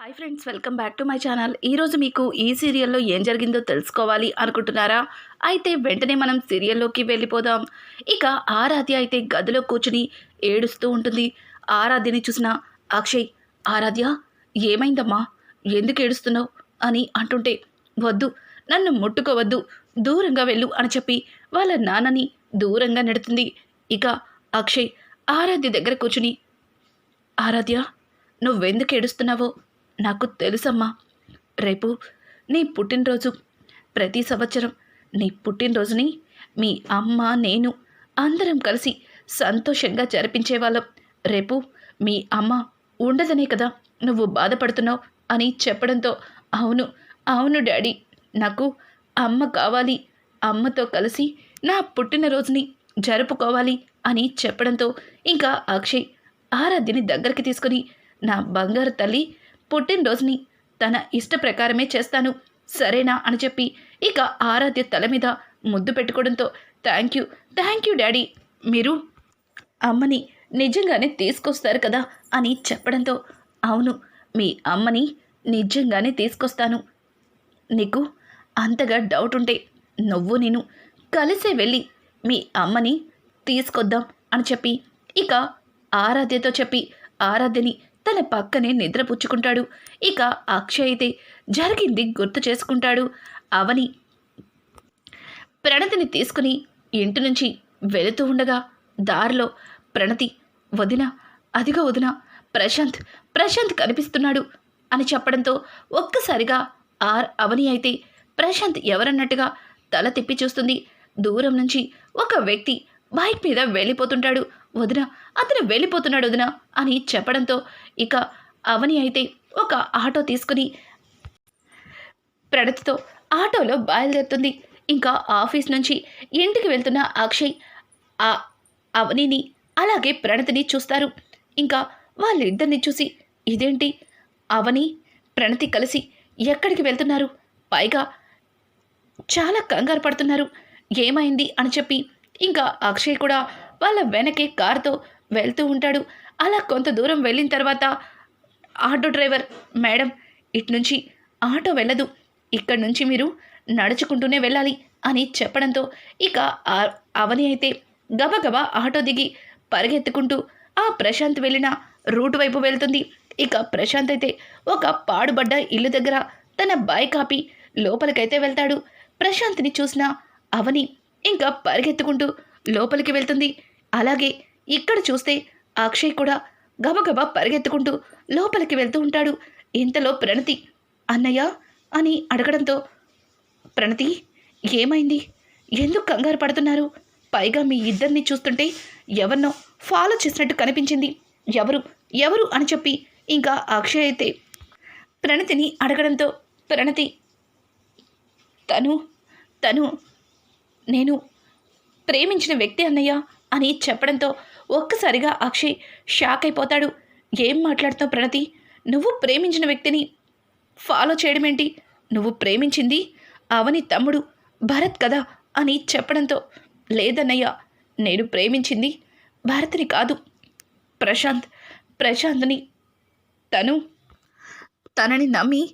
Hi friends welcome back to my channel ఈరోజు మీకు ఈ సీరియల్లో ఏం జరిగిందో తెలుసుకోవాలి అనుకుంటున్నారా? అయితే వెంటనే మనం సీరియల్లోకి వెళ్ళిపోదాం. ఇక ఆరాధ్య అయితే గదిలో కూర్చుని ఏడుస్తూ ఉంటుంది. ఆరాధ్యని చూసిన అక్షయ్ ఆరాధ్య ఏమైందమ్మా? ఎందుకు ఏడుస్తున్నావు? అని అంటుంటే వద్దు నన్ను ముట్టుకోవద్దు దూరంగా వెళ్ళు అని చెప్పి వాళ్ళ నాన్నని దూరంగా నెడుతుంది. ఇక అక్షయ్ ఆరాధ్య దగ్గర కూర్చుని ఆరాధ్య నువ్వెందుకు ఏడుస్తున్నావో? నాకు తెలుసమ్మా. రేపు నీ పుట్టినరోజు. ప్రతి సంవత్సరం నీ పుట్టినరోజుని మీ అమ్మ నేను అందరం కలిసి సంతోషంగా జరిపించేవాళ్ళం. రేపు మీ అమ్మ ఉండదనే కదా నువ్వు బాధపడుతున్నావు అని చెప్పడంతో అవును అవును డాడీ. నాకు అమ్మ కావాలి. అమ్మతో కలిసి నా పుట్టినరోజుని జరుపుకోవాలి అని చెప్పడంతో ఇంకా అక్షయ్ ఆరాధ్యని దగ్గరికి తీసుకుని నా బంగారు తల్లి పుట్టినరోజుని తన ఇష్ట ప్రకారమే చేస్తాను. సరేనా? అని చెప్పి ఇక ఆరాధ్య తల మీద ముద్దు పెట్టుకోవడంతో thank you thank you daddy మీరు అమ్మని నిజంగానే తీసుకొస్తారు కదా? అని చెప్పడంతో అవును మీ అమ్మని నిజంగానే తీసుకొస్తాను. నీకు అంతగా డౌట్ ఉంటే నువ్వు నేను కలిసే వెళ్ళి మీ అమ్మని తీసుకొద్దాం అని చెప్పి ఇక ఆరాధ్యతో చెప్పి ఆరాధ్యని తన పక్కనే నిద్రపుచ్చుకుంటాడు. ఇక అక్షయ్ అయితే జరిగింది గుర్తు చేసుకుంటాడు. అవని ప్రణతిని తీసుకుని ఇంటి నుంచి వెళుతూ ఉండగా దారిలో ప్రణతి వదిన అదిగో వదిన ప్రశాంత్ ప్రశాంత్ కనిపిస్తున్నాడు అని చెప్పడంతో ఒక్కసారిగా ఆర్ అవని అయితే ప్రశాంత్ ఎవరన్నట్టుగా తల తిప్పి చూస్తుంది. దూరం నుంచి ఒక వ్యక్తి బైక్ మీద వెళ్ళిపోతుంటాడు. వదిన అతను వెళ్ళిపోతున్నాడు వదిన అని చెప్పడంతో ఇక అవని అయితే ఒక ఆటో తీసుకుని ప్రణతితో ఆటోలో బయలుదేరుతుంది. ఇంకా ఆఫీస్ నుంచి ఇంటికి వెళ్తున్న అక్షయ్ ఆ అవనిని అలాగే ప్రణతిని చూస్తారు. ఇంకా వాళ్ళిద్దరిని చూసి ఇదేంటి? అవని ప్రణతి కలిసి ఎక్కడికి వెళ్తున్నారు? పైగా చాలా కంగారు పడుతున్నారు. ఏమైంది అని చెప్పి ఇంకా అక్షయ్ కూడా వాళ్ళ వెనకే కారుతో వెళ్తూ ఉంటాడు. అలా కొంత దూరం వెళ్ళిన తర్వాత ఆటో డ్రైవర్ మేడం ఇటు నుంచి ఆటో వెళ్ళదు. ఇక్కడి నుంచి మీరు నడుచుకుంటూనే వెళ్ళాలి అని చెప్పడంతో ఇక అవని అయితే గబగబా ఆటో దిగి పరిగెత్తుకుంటూ ఆ ప్రశాంత్ వెళ్ళిన రూట్ వైపు వెళ్తుంది. ఇక ప్రశాంత్ అయితే ఒక పాడుబడ్డ ఇల్లు దగ్గర తన బైక్ ఆపి లోపలికైతే వెళ్తాడు. ప్రశాంత్ని చూసిన అవని ఇంకా పరిగెత్తుకుంటూ లోపలికి వెళ్తుంది. అలాగే ఇక్కడ చూస్తే అక్షయ్ కూడా గబగబా పరిగెత్తుకుంటూ లోపలికి వెళ్తూ ఉంటాడు. ఇంతలో ప్రణతి అన్నయ్య అని అడగడంతో ప్రణతి ఏమైంది? ఎందుకు కంగారు పడుతున్నారు? పైగా మీ ఇద్దరిని చూస్తుంటే ఎవరినో ఫాలో చేసినట్టు కనిపించింది. ఎవరు? ఎవరు? అని చెప్పి ఇంకా అక్షయ్ అయితే ప్రణతిని అడగడంతో ప్రణతి తను తను నేను ప్రేమించిన వ్యక్తి అన్నయ్య. అని చెప్పడంతో ఒక్కసారిగా అక్షయ్ షాక్ అయిపోతాడు. ఏం మాట్లాడుతావు ప్రణతి? నువ్వు ప్రేమించిన వ్యక్తిని ఫాలో చేయడం ఏంటి నువ్వు ప్రేమించింది అవని తమ్ముడు భరత్ కదా అని చెప్పడంతో లేదన్నయ్య నేను ప్రేమించింది భరత్ని కాదు ప్రశాంత్. ప్రశాంత్ని తను తనని నమ్మి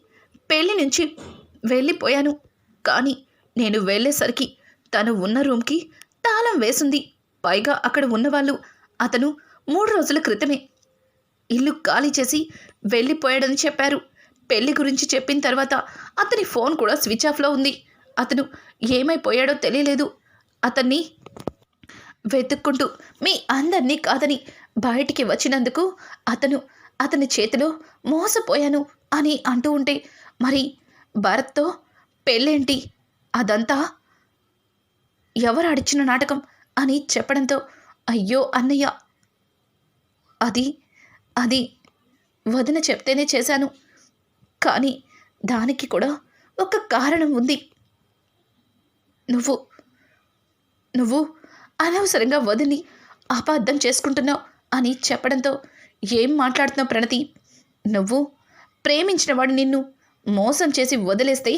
పెళ్ళి నుంచి వెళ్ళిపోయాను. కానీ నేను వెళ్ళేసరికి తను ఉన్న రూమ్కి తాళం వేసింది. పైగా అక్కడ ఉన్నవాళ్ళు అతను మూడు రోజుల క్రితమే. ఇల్లు ఖాళీ చేసి వెళ్ళిపోయాడని చెప్పారు. పెళ్ళి గురించి చెప్పిన తర్వాత అతని ఫోన్ కూడా స్విచ్ ఆఫ్లో ఉంది. అతను ఏమైపోయాడో తెలియలేదు. అతన్ని వెతుక్కుంటూ మీ అందరినీ కాదని బయటికి వచ్చినందుకు అతను అతని చేతిలో మోసపోయాను అని అంటూ ఉంటే మరి భరత్తో పెళ్ళేంటి? అదంతా ఎవరు ఆడిచ్చిన నాటకం? అని చెప్పడంతో అయ్యో అన్నయ్య అది అది వదిన చెప్తేనే చేశాను. కానీ దానికి కూడా ఒక కారణం ఉంది. నువ్వు నువ్వు అనవసరంగా వదిని అపార్థం చేసుకుంటున్నావు అని చెప్పడంతో ఏం మాట్లాడుతున్నావు ప్రణతి? నువ్వు ప్రేమించినవాడు నిన్ను మోసం చేసి వదిలేస్తే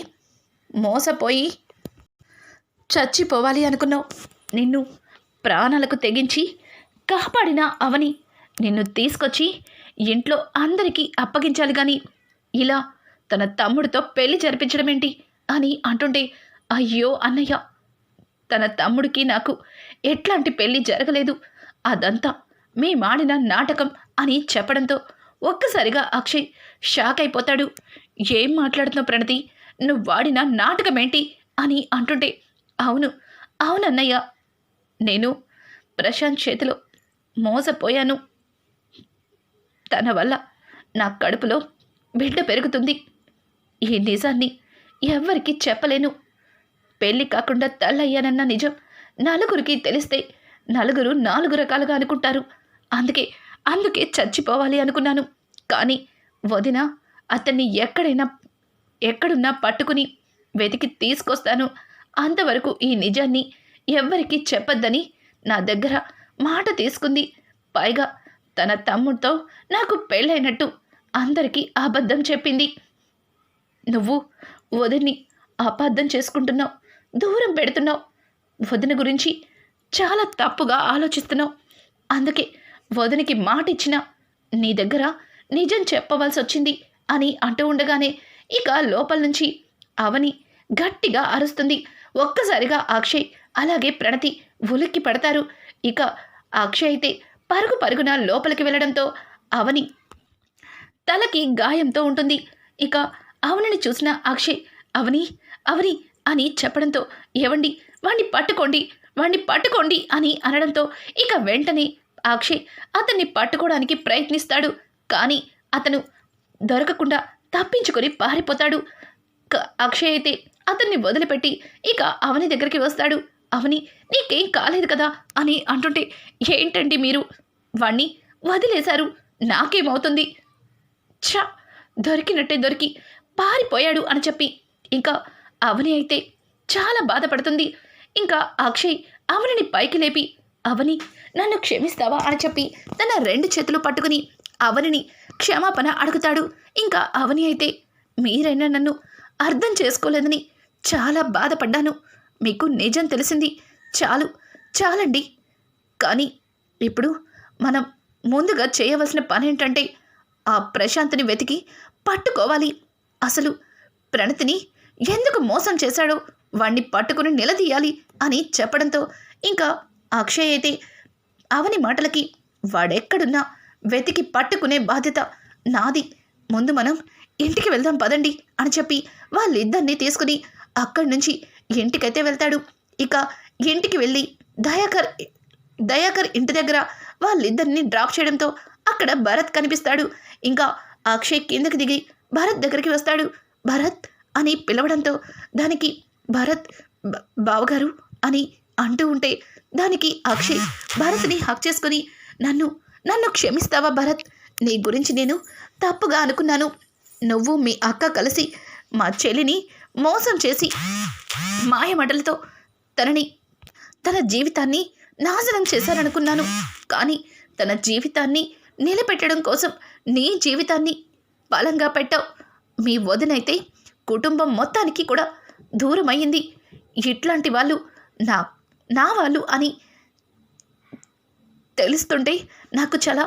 మోసపోయి చచ్చిపోవాలి అనుకున్నావు. నిన్ను ప్రాణాలకు తెగించి కాపాడిన అవని నిన్ను తీసుకొచ్చి ఇంట్లో అందరికీ అప్పగించాలి కానీ ఇలా తన తమ్ముడితో పెళ్ళి జరిపించడం ఏంటి అని అంటుంటే అయ్యో అన్నయ్య తన తమ్ముడికి నాకు ఎట్లాంటి పెళ్ళి జరగలేదు. అదంతా మీ మాడిన నాటకం అని చెప్పడంతో ఒక్కసారిగా అక్షయ్ షాక్ అయిపోతాడు. ఏం మాట్లాడుతున్నావు ప్రణతి? నువ్వు వాడిన నాటకమేంటి? అని అంటుంటే అవును అవునన్నయ్య. నేను ప్రశాంత్ చేతిలో మోసపోయాను. తన వల్ల నా కడుపులో బిడ్డ పెరుగుతుంది. ఈ నిజాన్ని ఎవ్వరికీ చెప్పలేను. పెళ్ళి కాకుండా తల్లయ్యానన్న నిజం నలుగురికి తెలిస్తే నలుగురు నాలుగు రకాలుగా అనుకుంటారు. అందుకే అందుకే చచ్చిపోవాలి అనుకున్నాను. కానీ వదిన అతన్ని ఎక్కడైనా ఎక్కడున్నా పట్టుకుని వెతికి తీసుకొస్తాను. అంతవరకు ఈ నిజాన్ని ఎవ్వరికీ చెప్పొద్దని నా దగ్గర మాట తీసుకుంది. పైగా తన తమ్ముడితో నాకు పెళ్ళైనట్టు అందరికీ అబద్ధం చెప్పింది. నువ్వు వదిని అబద్ధం చేసుకుంటున్నావు దూరం పెడుతున్నావు. వదిన గురించి చాలా తప్పుగా ఆలోచిస్తున్నావు. అందుకే వదినికి మాట ఇచ్చిన నీ దగ్గర నిజం చెప్పవలసి వచ్చింది అని అంటూ ఉండగానే ఇక లోపల నుంచి అవని గట్టిగా అరుస్తుంది. ఒక్కసారిగా అక్షయ్ అలాగే ప్రణతి ఉలిక్కి పడతారు. ఇక అక్షయ్ అయితే పరుగు పరుగున లోపలికి వెళ్ళడంతో అవని తలకి గాయంతో ఉంటుంది. ఇక అవనిని చూసిన అక్షయ్ అవని అవని అని చెప్పడంతో ఏవండి వాణ్ణి పట్టుకోండి వాణ్ణి పట్టుకోండి అని అనడంతో ఇక వెంటనే అక్షయ్ అతన్ని పట్టుకోవడానికి ప్రయత్నిస్తాడు. కానీ అతను దొరకకుండా తప్పించుకొని పారిపోతాడు. క- అక్షయ్ అయితే అతన్ని వదిలిపెట్టి ఇక అవని దగ్గరికి వస్తాడు. అవని నీకేం కాలేదు కదా అని అంటుంటే ఏంటండి మీరు? వాణ్ణి వదిలేశారు. నాకేమవుతుంది? ఛ! దొరికినట్టే దొరికి పారిపోయాడు అని చెప్పి ఇంకా అవని అయితే చాలా బాధపడుతుంది. ఇంకా అక్షయ్ అవనిని పైకి లేపి అవని నన్ను క్షమిస్తావా? అని చెప్పి తన రెండు చేతులు పట్టుకుని అవనిని క్షమాపణ అడుగుతాడు. ఇంకా అవని అయితే మీరైనా నన్ను అర్థం చేసుకోలేదని చాలా బాధపడ్డాను. మీకు నిజం తెలిసింది. చాలు చాలండి. కానీ ఇప్పుడు మనం ముందుగా చేయవలసిన పని ఏంటంటే ఆ ప్రశాంత్ని వెతికి పట్టుకోవాలి. అసలు ప్రణతిని ఎందుకు మోసం చేశాడో వాణ్ణి పట్టుకుని నిలదీయాలి అని చెప్పడంతో ఇంకా అక్షయ్ అయితే అవని మాటలకి వాడెక్కడున్నా వెతికి పట్టుకునే బాధ్యత నాది. ముందు మనం ఇంటికి వెళ్దాం పదండి అని చెప్పి వాళ్ళిద్దరినీ తీసుకుని అక్కడి నుంచి ఇంటికైతే వెళ్తాడు. ఇక ఇంటికి వెళ్ళి దయాకర్ దయాకర్ ఇంటి దగ్గర వాళ్ళిద్దరిని డ్రాప్ చేయడంతో అక్కడ భరత్ కనిపిస్తాడు. ఇంకా అక్షయ్ కిందకి దిగి భరత్ దగ్గరికి వస్తాడు. భరత్ అని పిలవడంతో దానికి భరత్ బావగారు అని అంటూ ఉంటే దానికి అక్షయ్ భరత్ని హక్ చేసుకుని నన్ను నన్ను క్షమిస్తావా భరత్? నీ గురించి నేను తప్పుగా అనుకున్నాను. నువ్వు మీ అక్క కలిసి మా చెల్లిని మోసం చేసి మాయమటలతో తనని తన జీవితాన్ని నాశనం చేశారనుకున్నాను. కానీ తన జీవితాన్ని నిలబెట్టడం కోసం నీ జీవితాన్ని బలంగా పెట్టావు. మీ వదినైతే కుటుంబం మొత్తానికి కూడా దూరం అయ్యింది ఇట్లాంటి వాళ్ళు నా నా వాళ్ళు అని తెలుస్తుంటే నాకు చాలా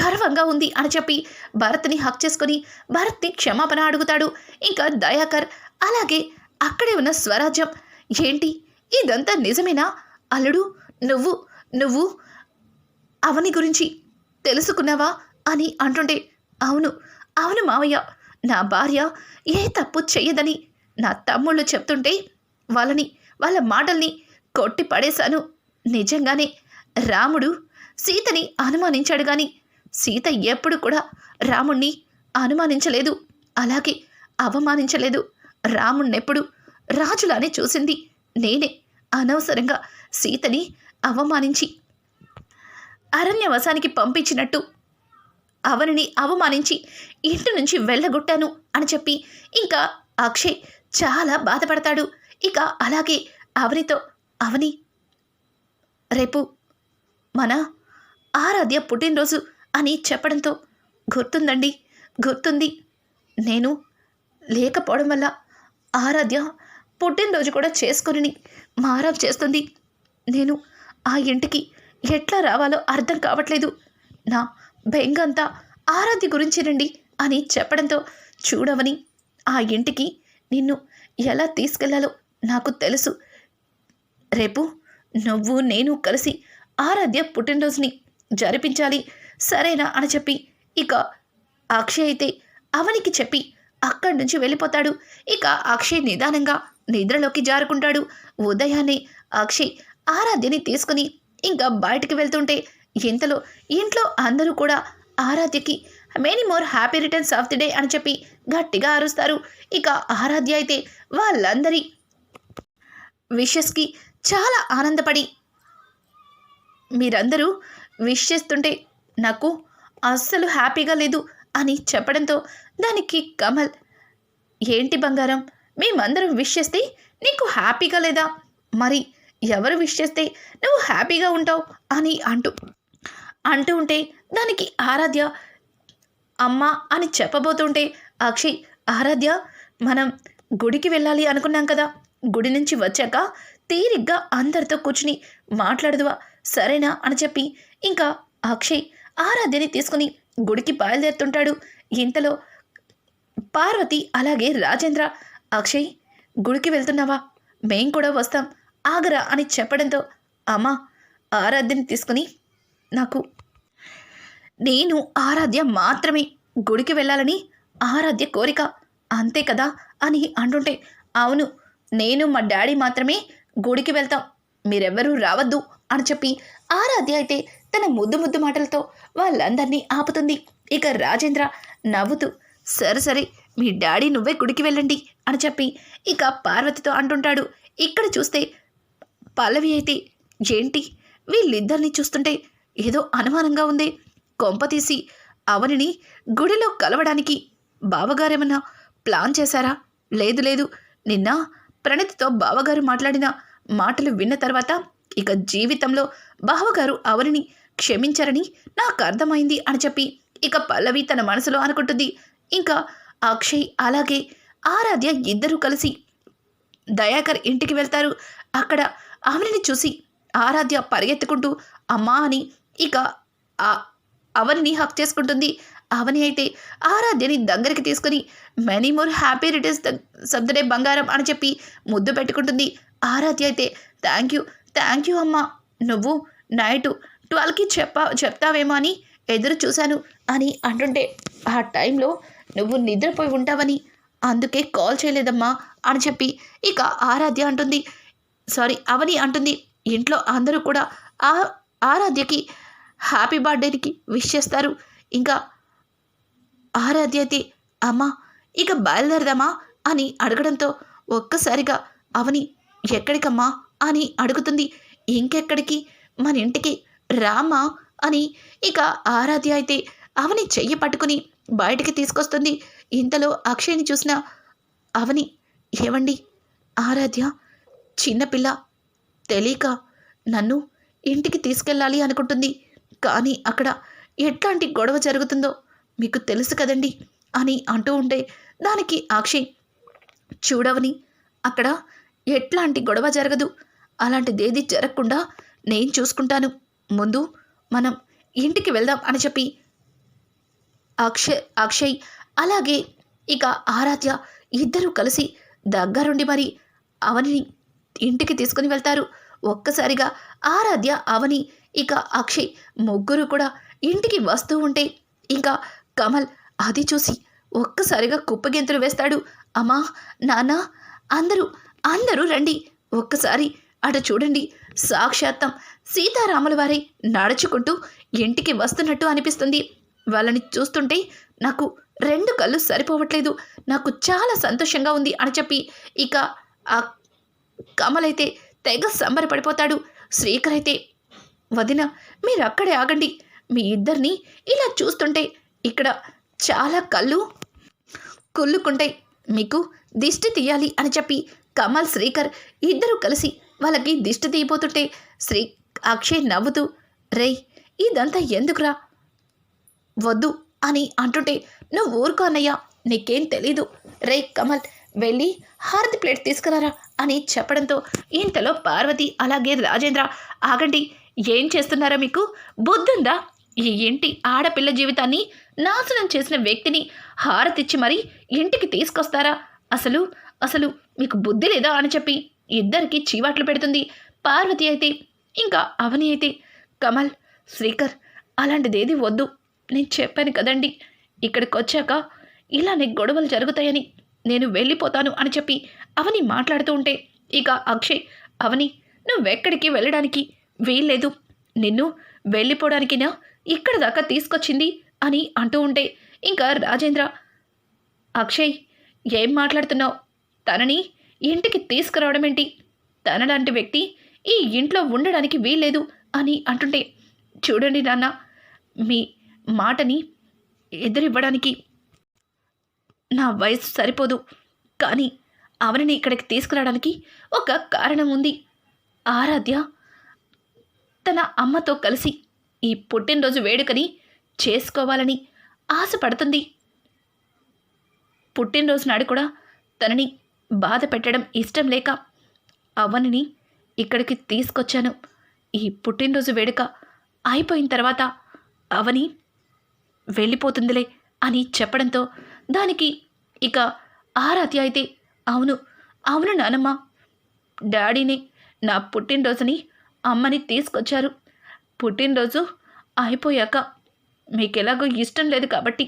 గర్వంగా ఉంది అని చెప్పి భరత్ని హక్ చేసుకొని భరత్ని క్షమాపణ అడుగుతాడు. ఇంకా దయాకర్ అలాగే అక్కడే ఉన్న స్వరాజ్యం. ఏంటి? ఇదంతా నిజమేనా? అల్లుడు నువ్వు నువ్వు అవని గురించి తెలుసుకున్నావా? అని అంటుంటే అవును అవును మావయ్య. నా భార్య ఏ తప్పు చెయ్యదని నా తమ్ముళ్ళు చెప్తుంటే వాళ్ళని వాళ్ళ మాటల్ని కొట్టి పడేశాను. నిజంగానే రాముడు సీతని అనుమానించాడు గాని సీత ఎప్పుడు కూడా రాముణ్ణి అనుమానించలేదు. అలాగే అవమానించలేదు. రాముణ్ణెప్పుడు రాజులానే చూసింది. నేనే అనవసరంగా సీతని అవమానించి అరణ్యవసానికి పంపించినట్టు అవనిని అవమానించి ఇంటి నుంచి వెళ్ళగొట్టాను అని చెప్పి ఇంకా అక్షయ్ చాలా బాధపడతాడు. ఇక అలాగే అవనితో అవని రేపు మన ఆరాధ్య పుట్టినరోజు అని చెప్పడంతో గుర్తుందండి గుర్తుంది. నేను లేకపోవడం వల్ల ఆరాధ్య పుట్టినరోజు కూడా చేసుకొని మారాం చేస్తుంది. నేను ఆ ఇంటికి ఎట్లా రావాలో అర్థం కావట్లేదు. నా బెంగంతా ఆరాధ్య గురించి రండి అని చెప్పడంతో చూడవని ఆ ఇంటికి నిన్ను ఎలా తీసుకెళ్ళాలో నాకు తెలుసు. రేపు నువ్వు నేను కలిసి ఆరాధ్య పుట్టినరోజుని జరిపించాలి. సరేనా అని చెప్పి ఇక అక్షయ్ అయితే అవనికి చెప్పి అక్కడి నుంచి వెళ్ళిపోతాడు. ఇక అక్షయ్ నిదానంగా నిద్రలోకి జారుకుంటాడు. ఉదయాన్నే అక్షయ్ ఆరాధ్యని తీసుకుని ఇంకా బయటికి వెళ్తుంటే ఇంతలో ఇంట్లో అందరూ కూడా ఆరాధ్యకి many more happy returns of the day అని చెప్పి గట్టిగా అరుస్తారు. ఇక ఆరాధ్య అయితే వాళ్ళందరి విషెస్కి చాలా ఆనందపడి మీరందరూ విష్ చేస్తుంటే నాకు అస్సలు హ్యాపీగా లేదు అని చెప్పడంతో దానికి కమల్ ఏంటి బంగారం? మేమందరం విష్ చేస్తే నీకు హ్యాపీగా లేదా? మరి ఎవరు విష్ చేస్తే నువ్వు హ్యాపీగా ఉంటావు? అని అంటూ అంటూ ఉంటే దానికి ఆరాధ్య అమ్మ అని చెప్పబోతుంటే అక్షయ్ ఆరాధ్య మనం గుడికి వెళ్ళాలి అనుకున్నాం కదా? గుడి నుంచి వచ్చాక తీరిగ్గా అందరితో కూర్చుని మాట్లాడదువా? సరేనా? అని చెప్పి ఇంకా అక్షయ్ ఆరాధ్యని తీసుకుని గుడికి బయలుదేరుతుంటాడు. ఇంతలో పార్వతి అలాగే రాజేంద్ర. అక్షయ్ గుడికి వెళ్తున్నావా? మేం కూడా వస్తాం. ఆగరా అని చెప్పడంతో అమ్మా ఆరాధ్యని తీసుకుని నాకు నేను ఆరాధ్య మాత్రమే. గుడికి వెళ్ళాలని ఆరాధ్య కోరిక. అంతే కదా అని అంటుంటే అవును నేను మా డాడీ మాత్రమే గుడికి వెళ్తాం. మీరెవ్వరూ రావద్దు అని చెప్పి ఆరాధ్య అయితే తన ముద్దు ముద్దు మాటలతో వాళ్ళందరినీ ఆపుతుంది. ఇక రాజేంద్ర నవ్వుతూ సరే సరే మీ డాడీ నువ్వే గుడికి వెళ్ళండి అని చెప్పి ఇక పార్వతితో అంటుంటాడు. ఇక్కడ చూస్తే పల్లవి అయితే ఏంటి? వీళ్ళిద్దరిని చూస్తుంటే ఏదో అనుమానంగా ఉంది. కొంప తీసి అవనిని గుడిలో కలవడానికి బావగారేమన్నా ప్లాన్ చేశారా? లేదు లేదు. నిన్న ప్రణతితో బావగారు మాట్లాడిన మాటలు విన్న తర్వాత ఇక జీవితంలో బావగారు అవనిని క్షమించారని నాకు అర్థమైంది అని చెప్పి ఇక పల్లవి తన మనసులో అనుకుంటుంది. ఇంకా అక్షయ్ అలాగే ఆరాధ్య ఇద్దరూ కలిసి దయాకర్ ఇంటికి వెళ్తారు. అక్కడ ఆమెని చూసి ఆరాధ్య పరిగెత్తుకుంటూ అమ్మా అని ఇక అవనిని హక్ చేసుకుంటుంది. అవని అయితే ఆరాధ్యని దగ్గరికి తీసుకుని మెనీ మోర్ హ్యాపీ రిటర్న్స్ సబ్దడే బంగారం అని చెప్పి ముద్దు పెట్టుకుంటుంది. ఆరాధ్య అయితే థ్యాంక్ యూ థ్యాంక్ యూ అమ్మా నువ్వు నైటు ట్వెల్వ్కి చెప్పా చెప్తావేమో అని ఎదురు చూశాను అని అంటుంటే ఆ టైంలో నువ్వు నిద్రపోయి ఉంటావని అందుకే కాల్ చేయలేదమ్మా అని చెప్పి ఇక ఆరాధ్య అంటుంది. సారీ అవని అంటుంది. ఇంట్లో అందరూ కూడా ఆ ఆరాధ్యకి హ్యాపీ బర్త్డేకి విష్ చేస్తారు. ఇంకా ఆరాధ్య అయితే అమ్మా ఇక బయలుదేరదామా అని అడగడంతో ఒక్కసారిగా అవని ఎక్కడికమ్మా? అని అడుగుతుంది. ఇంకెక్కడికి? మన ఇంటికి రామా అని ఇక ఆరాధ్య అయితే అవని చెయ్యి పట్టుకుని బయటికి తీసుకొస్తుంది. ఇంతలో అక్షయ్ని చూసిన అవని ఏవండి? ఆరాధ్య చిన్నపిల్ల తెలియక నన్ను ఇంటికి తీసుకెళ్ళాలి అనుకుంటుంది. కానీ అక్కడ ఎట్లాంటి గొడవ జరుగుతుందో మీకు తెలుసు కదండి అని అంటూ ఉంటే దానికి అక్షయ్ చూడవని అక్కడ ఎట్లాంటి గొడవ జరగదు. అలాంటిదేది జరగకుండా నేను చూసుకుంటాను. ముందు మనం ఇంటికి వెళ్దాం అని చెప్పి అక్షయ్ అక్షయ్ అలాగే ఇక ఆరాధ్య ఇద్దరూ కలిసి దగ్గరుండి మరి అవనిని ఇంటికి తీసుకుని వెళ్తారు. ఒక్కసారిగా ఆరాధ్య అవని ఇక అక్షయ్ ముగ్గురు కూడా ఇంటికి వస్తూ ఉంటే ఇంకా కమల్ అది చూసి ఒక్కసారిగా కుప్పగెంతులు వేస్తాడు. అమ్మా నాన్న అందరూ అందరూ రండి. ఒక్కసారి అటు చూడండి. సాక్షాత్తం సీతారాముల వారే నడుచుకుంటూ ఇంటికి వస్తున్నట్టు అనిపిస్తుంది. వాళ్ళని చూస్తుంటే నాకు రెండు కళ్ళు సరిపోవట్లేదు. నాకు చాలా సంతోషంగా ఉంది అని చెప్పి ఇక ఆ కమలైతే తెగ సంబరపడిపోతాడు. శ్రీకర్ అయితే వదిన మీరు అక్కడే ఆగండి. మీ ఇద్దరిని ఇలా చూస్తుంటే ఇక్కడ చాలా కళ్ళు కుళ్ళుకుంటాయి. మీకు దిష్టి తీయాలి అని చెప్పి కమల్ శ్రీకర్ ఇద్దరూ కలిసి వాళ్ళకి దిష్టి తీయబోతుంటే శ్రీ అక్షయ్ నవ్వుతూ రేయ్ ఇదంతా ఎందుకురా? వద్దు అని అంటుంటే నువ్వు ఊరుకో అన్నయ్య నీకేం తెలీదు. రే కమల్ వెళ్ళి హారతి ప్లేట్ తీసుకురారా అని చెప్పడంతో ఇంతలో పార్వతి అలాగే రాజేంద్ర ఆగండి ఏం చేస్తున్నారా మీకు? బుద్ధుందా? ఈ ఇంటి ఆడపిల్ల జీవితాన్ని నాశనం చేసిన వ్యక్తిని హారతిచ్చి మరీ ఇంటికి తీసుకొస్తారా? అసలు అసలు మీకు బుద్ధి లేదా? అని చెప్పి ఇద్దరికి చీవాట్లు పెడుతుంది పార్వతి అయితే ఇంకా అవని అయితే కమల్ శ్రీకర్ అలాంటిదేది వద్దు. నేను చెప్పాను కదండి ఇక్కడికి వచ్చాక ఇలానే గొడవలు జరుగుతాయని నేను వెళ్ళిపోతాను అని చెప్పి అవని మాట్లాడుతూ ఉంటే ఇక అక్షయ్ అవని నువ్వెక్కడికి వెళ్ళడానికి వీల్లేదు. నిన్ను వెళ్ళిపోవడానికినా ఇక్కడ దాకా తీసుకొచ్చింది అని అంటూ ఉంటే ఇంకా రాజేంద్ర అక్షయ్ ఏం మాట్లాడుతున్నావు? తనని ఇంటికి తీసుకురావడం ఏంటి? తనలాంటి వ్యక్తి ఈ ఇంట్లో ఉండడానికి వీల్లేదు అని అంటుంటే చూడండి నాన్న మీ మాటని ఎదురివ్వడానికి నా వయసు సరిపోదు. కానీ అవనిని ఇక్కడికి తీసుకురావడానికి ఒక కారణం ఉంది. ఆరాధ్య తన అమ్మతో కలిసి ఈ పుట్టినరోజు వేడుకని చేసుకోవాలని ఆశపడుతుంది. పుట్టినరోజు నాడు కూడా తనని బాధ పెట్టడం ఇష్టం లేక అవనిని ఇక్కడికి తీసుకొచ్చాను. ఈ పుట్టినరోజు వేడుక అయిపోయిన తర్వాత అవని వెళ్ళిపోతుందిలే అని చెప్పడంతో దానికి ఇక ఆరాధ్య అయితే అవును అవును నానమ్మ. డాడీని నా పుట్టినరోజుని అమ్మని తీసుకొచ్చారు. పుట్టినరోజు అయిపోయాక మీకు ఎలాగో ఇష్టం లేదు కాబట్టి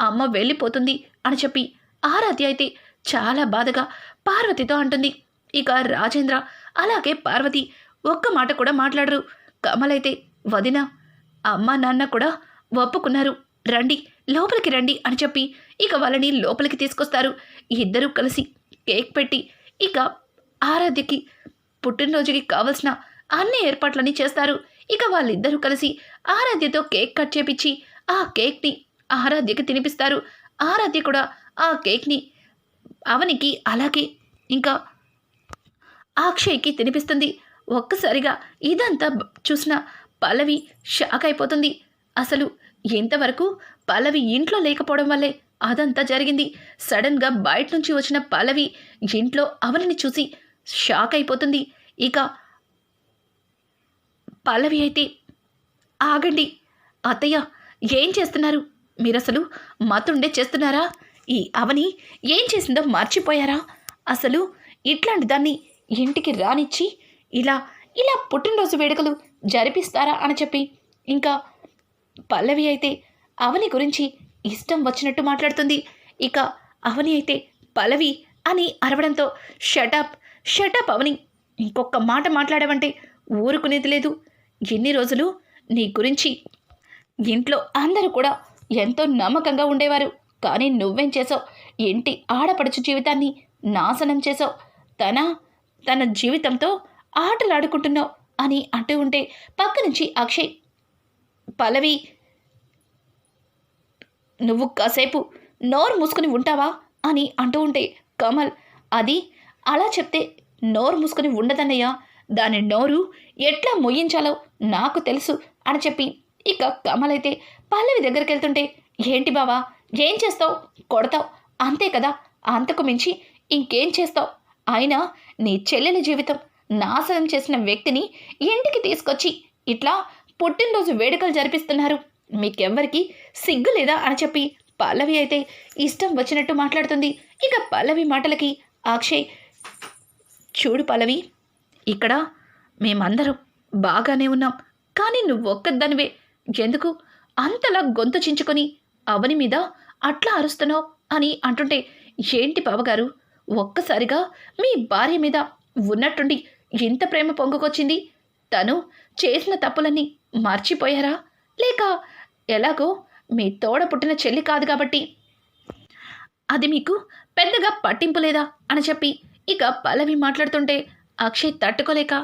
అమ్మ వెళ్ళిపోతుంది అని చెప్పి ఆరాధ్య అయితే చాలా బాధగా పార్వతితో అంటుంది. ఇక రాజేంద్ర అలాగే పార్వతి ఒక్క మాట కూడా మాట్లాడరు. కమలైతే వదిన అమ్మ నాన్న కూడా ఒప్పుకున్నారు. రండి లోపలికి రండి అని చెప్పి ఇక వాళ్ళని లోపలికి తీసుకొస్తారు. ఇద్దరూ కలిసి కేక్ పెట్టి ఇక ఆరాధ్యకి పుట్టినరోజుకి కావలసిన అన్ని ఏర్పాట్లని చేస్తారు. ఇక వాళ్ళిద్దరూ కలిసి ఆరాధ్యతో కేక్ కట్ చేపించి ఆ కేక్ని ఆరాధ్యకి తినిపిస్తారు. ఆరాధ్య కూడా ఆ కేక్ని అవనికి అలాగే ఇంకా అక్షయ్కి తినిపిస్తుంది. ఒక్కసారిగా ఇదంతా చూసిన పల్లవి షాక్ అయిపోతుంది. అసలు ఇంతవరకు పల్లవి ఇంట్లో లేకపోవడం వల్లే అదంతా జరిగింది. సడన్గా బయట నుంచి వచ్చిన పల్లవి ఇంట్లో అవనిని చూసి షాక్ అయిపోతుంది. ఇక పల్లవి అయితే ఆగండి అత్తయ్య ఏం చేస్తున్నారు? మీరసలు మతుండే చేస్తున్నారా? ఈ అవని ఏం చేసిందో మర్చిపోయారా? అసలు ఇట్లాంటి దాన్ని ఇంటికి రానిచ్చి ఇలా ఇలా పుట్టినరోజు వేడుకలు జరిపిస్తారా? అని చెప్పి ఇంకా పల్లవి అయితే అవని గురించి ఇష్టం వచ్చినట్టు మాట్లాడుతుంది. ఇక అవని అయితే పల్లవి అని అరవడంతో షటప్ షటప్ అవని ఇంకొక మాట మాట్లాడావంటే ఊరుకునేది లేదు. ఎన్ని రోజులు నీ గురించి ఇంట్లో అందరూ కూడా ఎంతో నమ్మకంగా ఉండేవారు. కానీ నువ్వేం చేసావు ఇంటి ఆడపడుచు జీవితాన్ని నాశనం చేసావు తన తన జీవితంతో ఆటలాడుకుంటున్నావు అని అంటూ ఉంటే పక్క నుంచి అక్షయ్ పల్లవి నువ్వు కాసేపు నోరు మూసుకుని ఉంటావా అని అంటూ ఉంటే కమల్ అది అలా చెప్తే నోరు మూసుకుని ఉండదన్నయ్యా దాని నోరు ఎట్లా మొయ్యించాలో నాకు తెలుసు అని చెప్పి ఇక కమల్ అయితే పల్లవి దగ్గరికి వెళ్తుంటే ఏంటి బావా ఏం చేస్తావు? కొడతావు? అంతే కదా అంతకు మించి ఇంకేం చేస్తావు? అయినా నీ చెల్లెల జీవితం నాశనం చేసిన వ్యక్తిని ఇంటికి తీసుకొచ్చి ఇట్లా పుట్టినరోజు వేడుకలు జరిపిస్తున్నారు. మీకెవ్వరికి సిగ్గు లేదా అని చెప్పి పల్లవి అయితే ఇష్టం వచ్చినట్టు మాట్లాడుతుంది. ఇక పల్లవి మాటలకి అక్షయ్ చూడు పల్లవి ఇక్కడ మేమందరం బాగానే ఉన్నాం. కానీ నువ్వు ఒక్కదానివే ఎందుకు? అంతలా గొంతు చించుకొని అవని మీద అట్లా అరుస్తున్నావు అని అంటుంటే ఏంటి బావగారు? ఒక్కసారిగా మీ భార్య మీద ఉన్నట్టుండి ఇంత ప్రేమ పొంగుకొచ్చింది. తను చేసిన తప్పులన్నీ మర్చిపోయారా? లేక ఎలాగో మీ తోడ పుట్టిన చెల్లి కాదు కాబట్టి. అది మీకు పెద్దగా పట్టింపు లేదా? అని చెప్పి ఇక పల్లవి మాట్లాడుతుంటే అక్షయ్ తట్టుకోలేక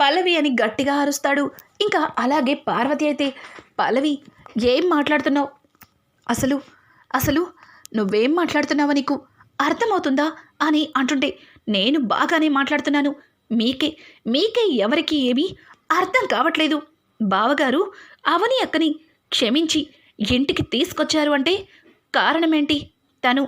పల్లవి అని గట్టిగా అరుస్తాడు. ఇంకా అలాగే పార్వతి అయితే పల్లవి ఏం మాట్లాడుతున్నావు? అసలు అసలు నువ్వేం మాట్లాడుతున్నావు నీకు అర్థమవుతుందా? అని అంటుంటే నేను బాగానే మాట్లాడుతున్నాను. మీకే మీకే ఎవరికి ఏమీ అర్థం కావట్లేదు. బావగారు అవని అక్కని క్షమించి ఇంటికి తీసుకొచ్చారు అంటే కారణమేంటి? తను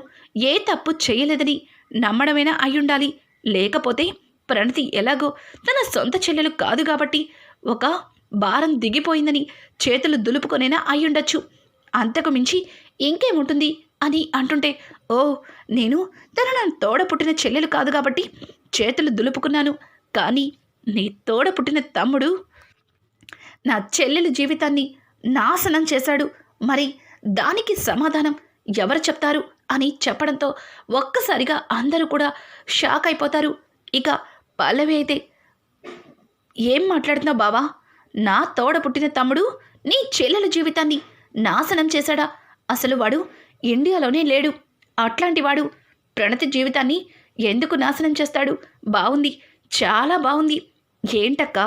ఏ తప్పు చేయలేదని నమ్మడమైనా అయ్యుండాలి. లేకపోతే ప్రణతి ఎలాగో తన సొంత చెల్లెలు కాదు కాబట్టి ఒక భారం దిగిపోయిందని చేతులు దులుపుకొనైనా అయ్యుండొచ్చు. అంతకు మించి ఇంకేముంటుంది అని అంటుంటే ఓ నేను తన నా తోడ పుట్టిన చెల్లెలు కాదు కాబట్టి చేతులు దులుపుకున్నాను. కానీ నీ తోడ పుట్టిన తమ్ముడు నా చెల్లెల జీవితాన్ని నాశనం చేశాడు. మరి దానికి సమాధానం ఎవరు చెప్తారు అని చెప్పడంతో ఒక్కసారిగా అందరూ కూడా షాక్ అయిపోతారు. ఇక పల్లవి అయితే ఏం మాట్లాడుతున్నావు బావా? నా తోడ పుట్టిన తమ్ముడు నీ చెల్లెల జీవితాన్ని నాశనం చేశాడా? అసలు వాడు ఇండియాలోనే లేడు. అట్లాంటి వాడు ప్రణతి జీవితాన్ని ఎందుకు నాశనం చేస్తాడు? బాగుంది చాలా బాగుంది ఏంటక్క?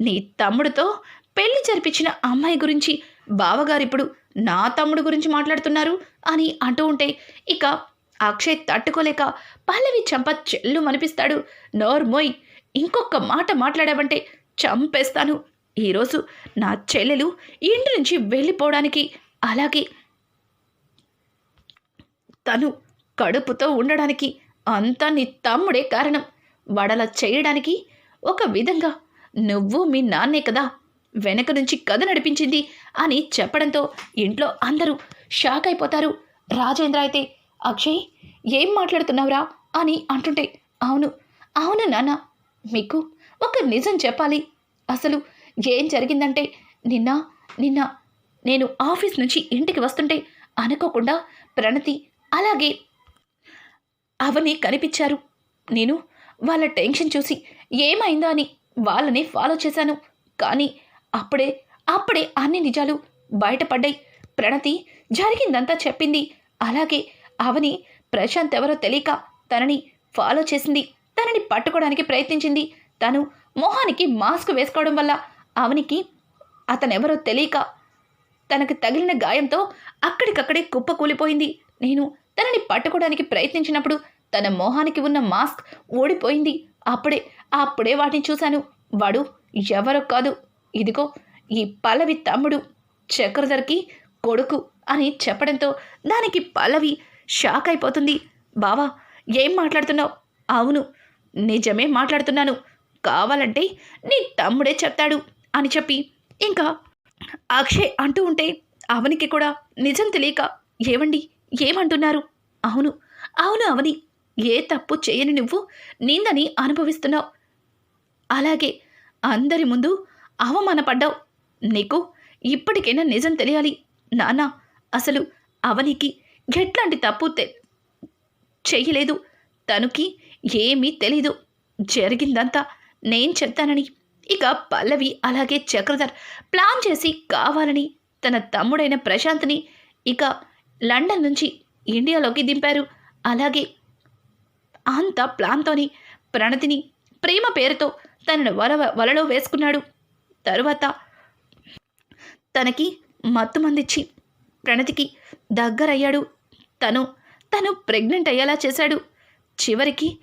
నీ తమ్ముడితో పెళ్ళి జరిపించిన అమ్మాయి గురించి బావగారిప్పుడు నా తమ్ముడు గురించి మాట్లాడుతున్నారు అని అంటూ ఉంటే ఇక అక్షయ్ తట్టుకోలేక పల్లవి చంప చెల్లు మనిపిస్తాడు నోర్మోయ్ ఇంకొక మాట మాట్లాడావంటే చంపేస్తాను. ఈరోజు నా చెల్లెలు ఇంటి నుంచి వెళ్ళిపోవడానికి అలాగే తను కడుపుతో ఉండడానికి అంతా నీ తమ్ముడే కారణం. వడల చేయడానికి ఒక విధంగా నువ్వు మీ నాన్నే కదా వెనక నుంచి కథ నడిపించింది అని చెప్పడంతో ఇంట్లో అందరూ షాక్ అయిపోతారు. రాజేంద్ర అయితే అక్షయ్ ఏం మాట్లాడుతున్నావురా? అని అంటుంటే అవును అవును నాన్న మీకు ఒక నిజం చెప్పాలి. అసలు ఏం జరిగిందంటే నిన్న నిన్న నేను ఆఫీస్ నుంచి ఇంటికి వస్తుంటే అనుకోకుండా ప్రణతి అలాగే అవని కనిపించారు. నేను వాళ్ళ టెన్షన్ చూసి ఏమైందా అని వాళ్ళని ఫాలో చేశాను. కానీ అప్పుడే అప్పుడే అన్ని నిజాలు బయటపడ్డాయి. ప్రణతి జరిగిందంతా చెప్పింది. అలాగే అవని ప్రశాంత్ ఎవరో తెలియక తనని ఫాలో చేసింది. తనని పట్టుకోవడానికి ప్రయత్నించింది. తను మొహానికి మాస్క్ వేసుకోవడం వల్ల అవనికి అతనెవరో తెలియక తనకు తగిలిన గాయంతో అక్కడికక్కడే కుప్ప కూలిపోయింది నేను తనని పట్టుకోవడానికి ప్రయత్నించినప్పుడు తన మొహానికి ఉన్న మాస్క్ ఓడిపోయింది అప్పుడే అప్పుడే వాటిని చూశాను. వాడు ఎవరో కాదు. ఇదిగో ఈ పల్లవి తమ్ముడు చక్రధర్కి కొడుకు అని చెప్పడంతో దానికి పల్లవి షాక్ అయిపోతుంది. బావా ఏం మాట్లాడుతున్నావు? అవును నిజమే మాట్లాడుతున్నాను. కావాలంటే నీ తమ్ముడే చెప్తాడు అని చెప్పి ఇంకా అక్షయ్ అంటూ ఉంటే అవనికి కూడా నిజం తెలియక ఏవండి ఏమంటున్నారు? అవును అవును అవని ఏ తప్పు చేయని నువ్వు నిందని అనుభవిస్తున్నావు. అలాగే అందరి ముందు అవమానపడ్డావు. నీకు ఇప్పటికైనా నిజం తెలియాలి నాన్న. అసలు అవనికి ఎట్లాంటి తప్పు తె చెయ్యలేదు తనుకి ఏమీ తెలీదు. జరిగిందంతా నేను చెప్తానని. ఇక పల్లవి అలాగే చక్రధర్ ప్లాన్ చేసి కావాలని తన తమ్ముడైన ప్రశాంత్ని ఇక లండన్ నుంచి ఇండియాలోకి దింపారు. అలాగే అంత ప్లాన్తోని ప్రణతిని ప్రేమ పేరుతో తనను వల వలలో వేసుకున్నాడు. తరువాత తనకి మత్తు మందిచ్చి ప్రణతికి దగ్గరయ్యాడు. తను తను ప్రెగ్నెంట్ అయ్యేలా చేశాడు. చివరికి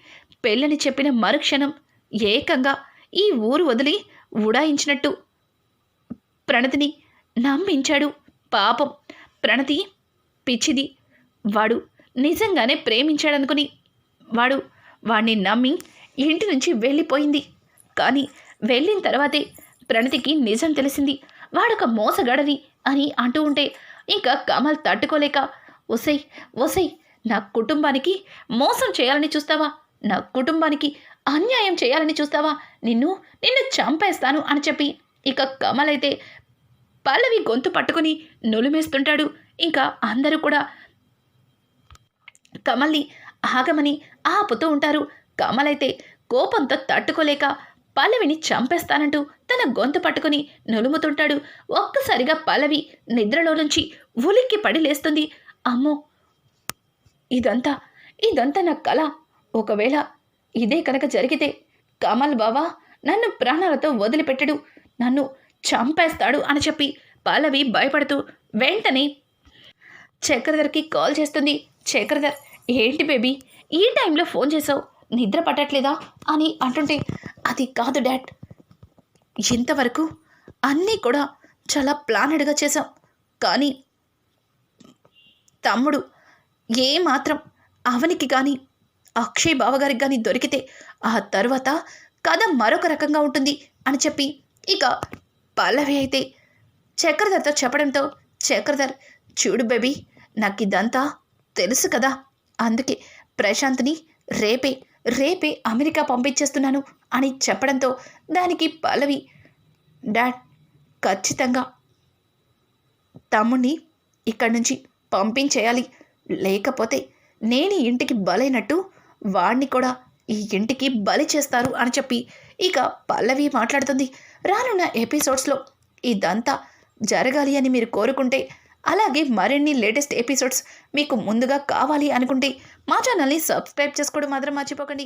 పెళ్ళని చెప్పిన మరుక్షణం ఏకంగా ఈ ఊరు వదిలి ఉడాయించినట్టు ప్రణతిని నమ్మించాడు. పాపం ప్రణతి పిచ్చిది. వాడు నిజంగానే ప్రేమించాడనుకుని వాడు వాడిని నమ్మి ఇంటి నుంచి వెళ్ళిపోయింది. కానీ వెళ్ళిన తర్వాతే ప్రణతికి నిజం తెలిసింది. వాడొక మోసగడని అని అంటూ ఉంటే ఇంకా కమల్ తట్టుకోలేక ఒసై ఒసై నా కుటుంబానికి మోసం చేయాలని చూస్తావా? నా కుటుంబానికి అన్యాయం చేయాలని చూస్తావా? నిన్ను నిన్ను చంపేస్తాను అని చెప్పి ఇక కమల్ అయితే పల్లవి గొంతు పట్టుకుని నులిమేస్తుంటాడు. ఇంకా అందరూ కూడా కమల్ని ఆగమని ఆపుతూ ఉంటారు. కమలైతే కోపంతో తట్టుకోలేక పల్లవిని చంపేస్తానంటూ తన గొంతు పట్టుకుని నులుముతుంటాడు. ఒక్కసారిగా పల్లవి నిద్రలో నుంచి ఉలిక్కి పడి లేస్తుంది. అమ్మో! ఇదంతా ఇదంతా నా కళ ఒకవేళ ఇదే కనుక జరిగితే కమల్ బావా నన్ను ప్రాణాలతో వదిలిపెట్టడు. నన్ను చంపేస్తాడు అని చెప్పి పల్లవి భయపడుతూ వెంటనే చక్రధర్కి కాల్ చేస్తుంది. చక్రధర్ ఏంటి బేబీ? ఈ టైంలో ఫోన్ చేసావు నిద్ర పట్టట్లేదా? అని అంటుంటే అది కాదు డాడ్. ఇంతవరకు అన్నీ కూడా చాలా ప్లానెడ్గా చేసాం కానీ తమ్ముడు ఏమాత్రం అవనికి కానీ అక్షయ్ బావగారికి కానీ దొరికితే ఆ తర్వాత కథ మరొక రకంగా ఉంటుంది అని చెప్పి ఇక పల్లవి అయితే చక్రధర్తో చెప్పడంతో చక్రధర్ చూడు బేబీ నాకు ఇదంతా తెలుసు కదా. అందుకే ప్రశాంత్ని రేపే రేపే అమెరికా పంపించేస్తున్నాను అని చెప్పడంతో దానికి పల్లవి డాడ్ ఖచ్చితంగా తమ్ముణ్ణి ఇక్కడి నుంచి పంపించేయాలి. లేకపోతే నేను ఇంటికి బలైనట్టు వాణ్ణి కూడా ఈ ఇంటికి బలి చేస్తారు అని చెప్పి ఇక పల్లవి మాట్లాడుతుంది. రానున్న ఎపిసోడ్స్లో ఇదంతా జరగాలి అని మీరు కోరుకుంటే అలాగే మరిన్ని లేటెస్ట్ ఎపిసోడ్స్ మీకు ముందుగా కావాలి అనుకుంటే మా ఛానల్ని సబ్స్క్రైబ్ చేసుకోవడం మాత్రం మర్చిపోకండి.